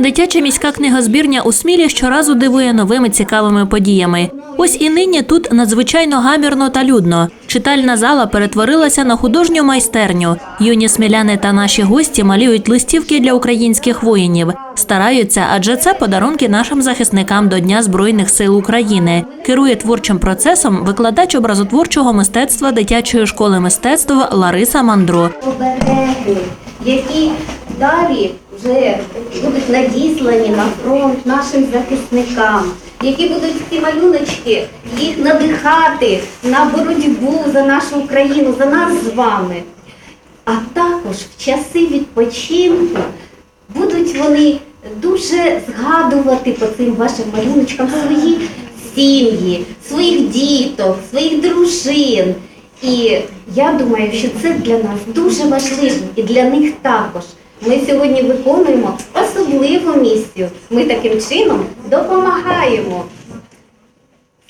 Дитяча міська книгозбірня у Смілі щоразу дивує новими цікавими подіями. Ось і нині тут надзвичайно гамірно та людно. Читальна зала перетворилася на художню майстерню. Юні сміляни та наші гості малюють листівки для українських воїнів. Стараються, адже це подарунки нашим захисникам до Дня Збройних сил України. Керує творчим процесом викладач образотворчого мистецтва дитячої школи мистецтв Лариса Мандро. Які далі вже будуть надіслані на фронт нашим захисникам, які будуть ці малюночки їх надихати на боротьбу за нашу Україну, за нас з вами. А також в часи відпочинку будуть вони дуже згадувати по цим вашим малюночкам свої сім'ї, своїх діток, своїх дружин. І я думаю, що це для нас дуже важливо і для них також. Ми сьогодні виконуємо особливу місію. Ми таким чином допомагаємо.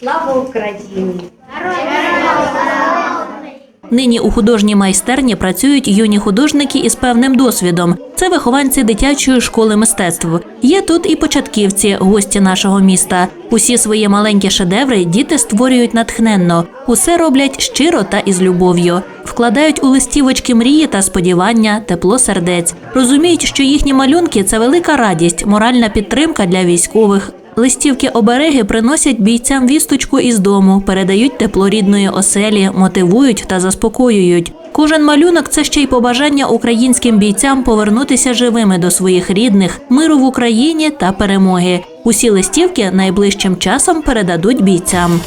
Слава Україні! Нині у художній майстерні працюють юні художники із певним досвідом. Це вихованці дитячої школи мистецтв. Є тут і початківці, гості нашого міста. Усі свої маленькі шедеври діти створюють натхненно. Усе роблять щиро та із любов'ю. Вкладають у листівочки мрії та сподівання, тепло сердець. Розуміють, що їхні малюнки це велика радість, моральна підтримка для військових. Листівки обереги приносять бійцям вісточку із дому, передають тепло рідної оселі, мотивують та заспокоюють. Кожен малюнок це ще й побажання українським бійцям повернутися живими до своїх рідних, миру в Україні та перемоги. Усі листівки найближчим часом передадуть бійцям.